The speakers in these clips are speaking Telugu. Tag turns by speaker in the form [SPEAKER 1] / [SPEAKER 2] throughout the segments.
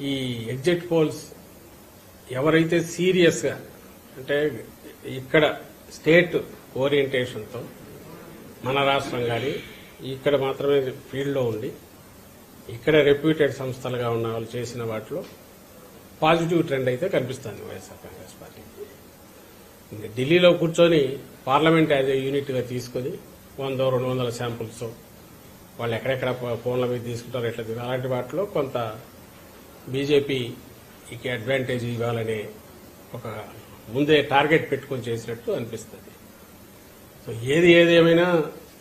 [SPEAKER 1] ఈ ఎగ్జిట్ పోల్స్ ఎవరైతే సీరియస్గా అంటే ఇక్కడ స్టేట్ ఓరియంటేషన్తో మన రాష్ట్రం కానీ ఇక్కడ మాత్రమే ఫీల్డ్లో ఉండి ఇక్కడ రెప్యూటెడ్ సంస్థలుగా ఉన్న వాళ్ళు చేసిన వాటిలో పాజిటివ్ ట్రెండ్ అయితే కనిపిస్తుంది వైఎస్ఆర్ కాంగ్రెస్ పార్టీ. ఢిల్లీలో కూర్చొని పార్లమెంట్ యాజ్ ఏ యూనిట్గా తీసుకొని వంద రెండు వందల శాంపుల్స్ వాళ్ళు ఎక్కడెక్కడ ఫోన్ల మీద తీసుకుంటారు ఎట్లా అలాంటి వాటిలో కొంత బీజేపీకి అడ్వాంటేజ్ ఇవ్వాలనే ఒక ముందే టార్గెట్ పెట్టుకొని చేసినట్టు అనిపిస్తుంది. సో ఏది ఏది ఏమైనా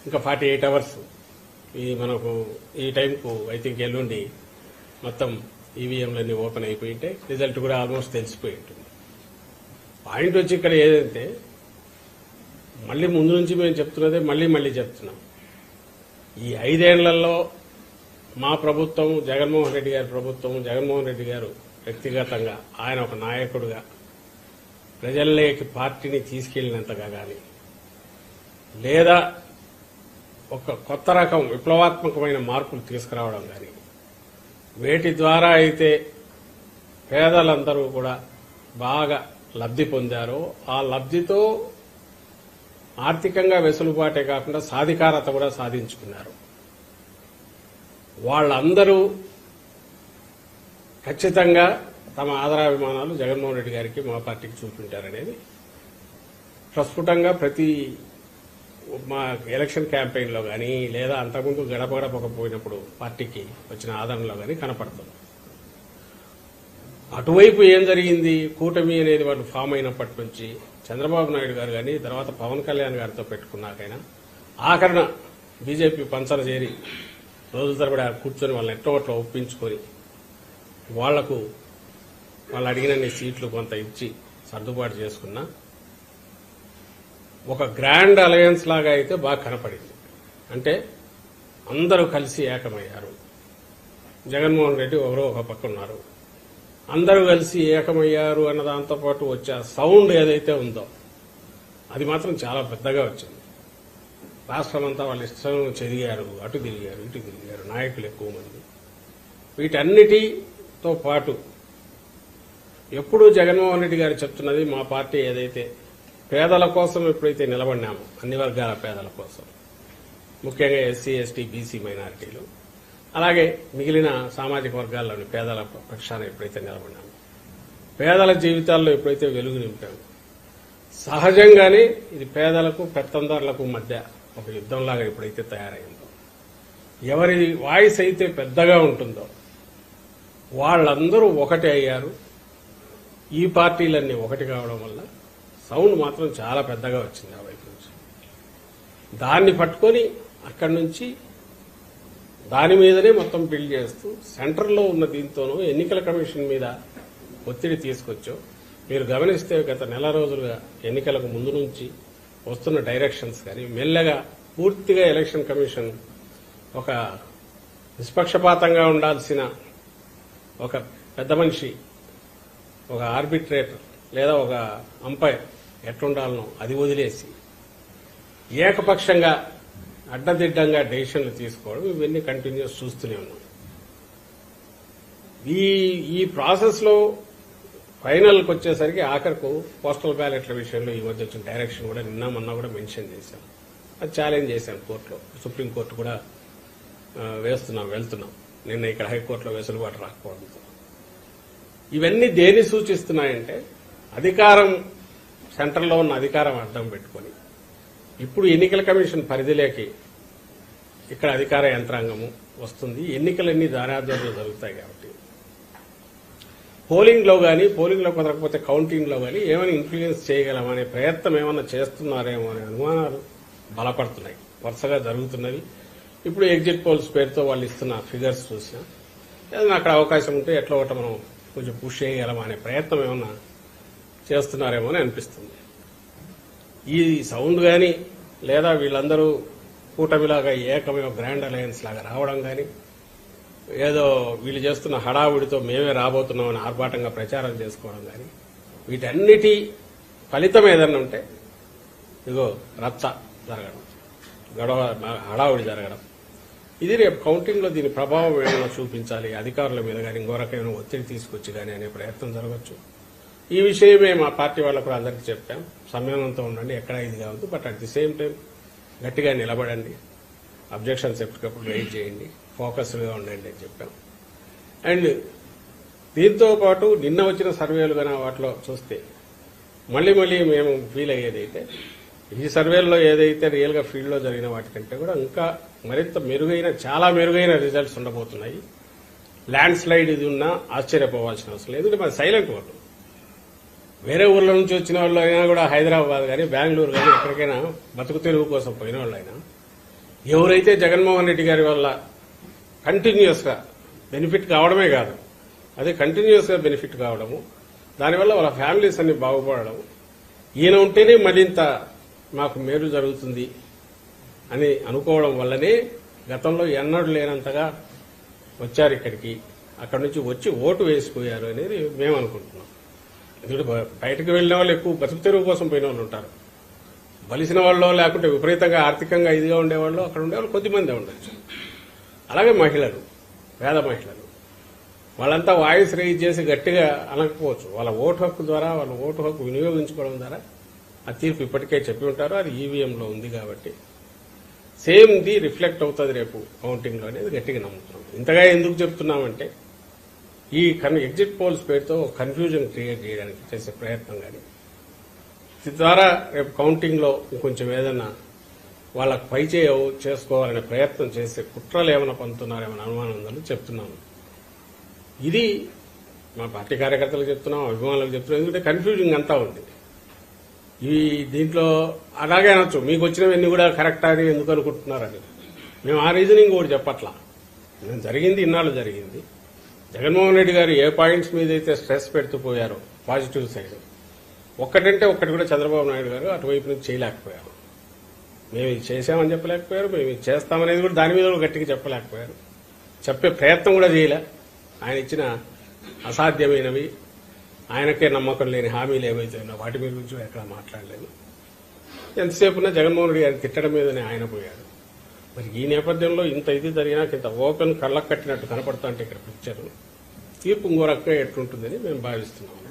[SPEAKER 1] ఇంకా ఫార్టీ ఎయిట్ అవర్స్ ఈ మనకు ఈ టైంకు ఐ థింక్ ఎల్లుండి మొత్తం ఈవీఎంలన్నీ ఓపెన్ అయిపోయింటే రిజల్ట్ కూడా ఆల్మోస్ట్ తెలిసిపోయి ఉంటుంది. పాయింట్ వచ్చి ఇక్కడ ఏదంటే మళ్ళీ ముందు నుంచి మేము చెప్తున్నదే మళ్ళీ మళ్ళీ చెప్తున్నాం. ఈ ఐదేళ్ళలో మా ప్రభుత్వం జగన్మోహన్ రెడ్డి గారి ప్రభుత్వం జగన్మోహన్ రెడ్డి గారు వ్యక్తిగతంగా ఆయన ఒక నాయకుడుగా ప్రజల్లోకి పార్టీని తీసుకెళ్ళినంతగా కానీ లేదా ఒక కొత్త రకం విప్లవాత్మకమైన మార్పులు తీసుకురావడం కానీ వేటి ద్వారా అయితే పేదలందరూ కూడా బాగా లబ్ధి పొందారో ఆ లబ్ధితో ఆర్థికంగా వెసులుబాటే కాకుండా సాధికారత కూడా సాధించుకున్నారు. వాళ్ళందరూ ఖచ్చితంగా తమ ఆదరాభిమానాలు జగన్మోహన్ రెడ్డి గారికి మా పార్టీకి చూపించారనేది. ప్రస్ఫుటంగా ప్రతి మా ఎలక్షన్ క్యాంపెయిన్లో కానీ లేదా అంతకుముందు గడప గడపకపోయినప్పుడు పార్టీకి వచ్చిన ఆదరణలో కానీ కనపడుతుంది అటువైపు ఏం జరిగింది? కూటమి అనేది వాళ్ళు ఫామ్ అయినప్పటి నుంచి చంద్రబాబు నాయుడు గారు కానీ తర్వాత పవన్ కళ్యాణ్ గారితో పెట్టుకున్నాకైనా ఆఖరణ బీజేపీ పంచన చేరి రోజుల తరబడి కూర్చొని వాళ్ళని ఎట్టో అట్లా ఒప్పించుకొని వాళ్ళకు వాళ్ళు అడిగినన్ని సీట్లు కొంత ఇచ్చి సర్దుబాటు చేసుకున్నా ఒక గ్రాండ్ అలయన్స్ లాగా అయితే బాగా కనపడింది. అంటే అందరూ కలిసి ఏకమయ్యారు. జగన్మోహన్ రెడ్డి ఎవరో ఒక పక్క ఉన్నారు. అందరూ కలిసి ఏకమయ్యారు అన్న దాంతో పాటు వచ్చే ఆ సౌండ్ ఏదైతే ఉందో అది మాత్రం చాలా పెద్దగా వచ్చింది. రాష్ట్రం అంతా వాళ్ళ ఇష్టం చెదిగారు అటు తిరిగారు ఇటు తిరిగారు నాయకులు ఎక్కువ మంది. వీటన్నిటితో పాటు ఎప్పుడూ జగన్మోహన్ రెడ్డి గారు చెప్తున్నది మా పార్టీ ఏదైతే పేదల కోసం ఎప్పుడైతే నిలబడినామో అన్ని వర్గాల పేదల కోసం ముఖ్యంగా ఎస్సీ ఎస్టీ బీసీ మైనారిటీలు అలాగే మిగిలిన సామాజిక వర్గాల్లోని పేదల పక్షాన ఎప్పుడైతే నిలబడినాము పేదల జీవితాల్లో ఎప్పుడైతే వెలుగు నింపాము సహజంగానే ఇది పేదలకు పెత్తందారులకు మధ్య ఒక యుద్ధంలాగా ఎప్పుడైతే తయారైందో. ఎవరి వాయిస్ అయితే పెద్దగా ఉంటుందో వాళ్ళందరూ ఒకటి అయ్యారు. ఈ పార్టీలన్నీ ఒకటి కావడం వల్ల సౌండ్ మాత్రం చాలా పెద్దగా వచ్చింది ఆ వైపు నుంచి. దాన్ని పట్టుకొని అక్కడి నుంచి దాని మీదనే మొత్తం బిల్డ్ చేస్తూ సెంటర్లో ఉన్న దీంతోనూ ఎన్నికల కమిషన్ మీద ఒత్తిడి తీసుకొచ్చో. మీరు గమనిస్తే గత నెల రోజులుగా ఎన్నికలకు ముందు నుంచి వస్తున్న డైరెక్షన్స్ కానీ మెల్లగా పూర్తిగా ఎలక్షన్ కమిషన్ ఒక నిష్పక్షపాతంగా ఉండాల్సిన ఒక పెద్ద మనిషి ఒక ఆర్బిట్రేటర్ లేదా ఒక అంపైర్ ఎట్లుండాలనో అది వదిలేసి ఏకపక్షంగా అడ్డదిడ్డంగా డెసిషన్లు తీసుకోవడం ఇవన్నీ కంటిన్యూస్ చూస్తూనే ఉన్నాం. ఈ ఈ ప్రాసెస్లో ఫైనల్కి వచ్చేసరికి ఆఖరకు పోస్టల్ బ్యాలెట్ల విషయంలో ఈ మధ్య వచ్చిన డైరెక్షన్ కూడా నిన్న మొన్న కూడా మెన్షన్ చేశాం. అది ఛాలెంజ్ చేశాం కోర్టులో. సుప్రీంకోర్టు కూడా వేస్తున్నాం వెళ్తున్నాం. నిన్న ఇక్కడ హైకోర్టులో వెసులుబాటు రాకపోవడంతో ఇవన్నీ దేని సూచిస్తున్నాయంటే అధికారం సెంటర్లో ఉన్న అధికారం అడ్డం పెట్టుకొని ఇప్పుడు ఎన్నికల కమిషన్ పరిధిలోకి ఇక్కడ అధికార యంత్రాంగము వస్తుంది. ఎన్నికలన్నీ దారాధ్వర్యంలో జరుగుతాయి కాబట్టి పోలింగ్లో పోలింగ్లో పోలింగ్లో కుదరకపోతే కౌంటింగ్లో గానీ ఏమైనా ఇన్ఫ్లుయెన్స్ చేయగలమనే ప్రయత్నం ఏమైనా చేస్తున్నారేమో అనే అనుమానాలు బలపడుతున్నాయి. వరుసగా జరుగుతున్నవి. ఇప్పుడు ఎగ్జిట్ పోల్స్ పేరుతో వాళ్ళు ఇస్తున్న ఫిగర్స్ చూసినా ఏదైనా అక్కడ అవకాశం ఉంటే ఎట్లా ఒకటి మనం కొంచెం పుష్ చేయగలమా అనే ప్రయత్నం ఏమన్నా చేస్తున్నారేమో అని అనిపిస్తుంది. ఈ సౌండ్ కానీ లేదా వీళ్ళందరూ కూటమిలాగా ఏకమే గ్రాండ్ అలయన్స్ లాగా రావడం కానీ ఏదో వీళ్ళు చేస్తున్న హడావుడితో మేమే రాబోతున్నామని ఆర్భాటంగా ప్రచారం చేసుకోవడం కానీ వీటన్నిటి ఫలితం ఏదన్నా ఉంటే ఇదిగో రచ్చ జరగడం గొడవ హడావుడి జరగడం. ఇది రేపు కౌంటింగ్లో దీని ప్రభావం ఏమైనా చూపించాలి అధికారుల మీద కానీ ఇంకోరకమైన ఒత్తిడి తీసుకొచ్చి కానీ అనే ప్రయత్నం జరగచ్చు. ఈ విషయమే మా పార్టీ వాళ్ళకు కూడా అందరికీ చెప్పాం. సంయమనంతో ఉండండి ఎక్కడ ఇది కావద్దు but at the same time గట్టిగా నిలబడండి. అబ్జెక్షన్స్ ఎప్పటికప్పుడు వెయిట్ చేయండి. ఫోకస్గా ఉండండి అని చెప్పాం. అండ్ దీంతో పాటు నిన్న వచ్చిన సర్వేలు కానీ వాటిలో చూస్తే మళ్ళీ మళ్ళీ మేము ఫీల్ అయ్యేది అయితే ఈ సర్వేల్లో ఏదైతే రియల్గా ఫీల్డ్లో జరిగిన వాటికంటే కూడా ఇంకా మరింత మెరుగైన చాలా మెరుగైన రిజల్ట్స్ ఉండబోతున్నాయి. ల్యాండ్ స్లైడ్ ఇది ఉన్నా ఆశ్చర్యపోవాల్సిన అవసరం లేదు. ఎందుకంటే సైలెంట్ వాళ్ళు వేరే ఊర్ల నుంచి వచ్చిన వాళ్ళు అయినా కూడా హైదరాబాద్ కానీ బెంగళూరు కానీ ఎక్కడికైనా బతుకు తెలుగు కోసం పోయిన వాళ్ళైనా ఎవరైతే జగన్మోహన్ రెడ్డి గారి వల్ల కంటిన్యూస్గా బెనిఫిట్ కావడమే కాదు అదే కంటిన్యూస్గా బెనిఫిట్ కావడము దానివల్ల వాళ్ళ ఫ్యామిలీస్ అన్ని బాగుపడడం ఈయన ఉంటేనే మరింత మాకు మేలు జరుగుతుంది అని అనుకోవడం వల్లనే గతంలో ఎన్నడూ లేనంతగా వచ్చారు ఇక్కడికి. అక్కడి నుంచి వచ్చి ఓటు వేసిపోయారు అనేది మేము అనుకుంటున్నాం. ఎందుకంటే బయటకు వెళ్ళిన వాళ్ళు ఎక్కువ బతుకు తెరువు కోసం పోయిన వాళ్ళు ఉంటారు. బలిసిన వాళ్ళు లేకుంటే విపరీతంగా ఆర్థికంగా ఇదిగా ఉండేవాళ్ళు అక్కడ ఉండేవాళ్ళు కొద్దిమందే ఉండొచ్చు. అలాగే మహిళలు పేద మహిళలు. వాళ్ళంతా వాయిస్ రేజ్ చేసి గట్టిగా అనకపోవచ్చు. వాళ్ళ ఓటు హక్కు ద్వారా వాళ్ళ ఓటు హక్కు వినియోగించుకోవడం ద్వారా ఆ తీర్పు ఇప్పటికే చెప్పి ఉంటారు. అది ఈవీఎంలో ఉంది కాబట్టి. సేమ్ ది రిఫ్లెక్ట్ అవుతుంది రేపు కౌంటింగ్లో అనేది గట్టిగా నమ్ముతున్నాం. ఇంతగా ఎందుకు చెప్తున్నామంటే ఈ ఎగ్జిట్ పోల్స్ పేరుతో కన్ఫ్యూజన్ క్రియేట్ చేయడానికి చేసే ప్రయత్నం కానీ ద్వారా రేపు కౌంటింగ్లో ఇంకొంచెం ఏదైనా వాళ్ళకు పై చేయవు చేసుకోవాలనే ప్రయత్నం చేసే కుట్రలు ఏమైనా పంతున్నారేమైనా అనుమానం ఉందని చెప్తున్నాము. ఇది మా పార్టీ కార్యకర్తలకు చెప్తున్నాం అభిమానులకు చెప్తున్నాం. ఎందుకంటే కన్ఫ్యూజింగ్ అంతా ఉంది. ఈ దీంట్లో అలాగే అనొచ్చు. మీకు వచ్చినవన్నీ కూడా కరెక్ట్ అని ఎందుకు అనుకుంటున్నారని. మేము ఆ రీజనింగ్ కూడా చెప్పట్లా. మేము జరిగింది ఇన్నాళ్ళు జరిగింది. జగన్మోహన్ రెడ్డి గారు ఏ పాయింట్స్ మీద అయితే స్ట్రెస్ పెడుతూ పోయారో పాజిటివ్ సైడ్ ఒక్కటంటే ఒక్కటి కూడా చంద్రబాబు నాయుడు గారు అటువైపు నుంచి చేయలేకపోయారు. మేము ఇది చేశామని చెప్పలేకపోయారు మేము ఇది చేస్తామనేది కూడా దాని మీద కూడా గట్టిగా చెప్పలేకపోయారు. చెప్పే ప్రయత్నం కూడా చేయలే. ఆయన ఇచ్చిన అసాధ్యమైనవి ఆయనకే నమ్మకం లేని హామీలు ఏవైతే ఉన్నా వాటి మీద గురించి ఎక్కడ మాట్లాడలేదు. ఎంతసేపు జగన్మోహన్ రెడ్డి గారిని తిట్టడం మీదనే ఆయన పోయాడు. మరి ఈ నేపథ్యంలో ఇంత ఇది జరిగినాక ఇంత ఓపెన్ కళ్ళకు కట్టినట్టు కనపడుతుంటే ఇక్కడ పిక్చర్. తీర్పు ఇంకో రకంగా ఎట్లుంటుందని మేము భావిస్తున్నాం.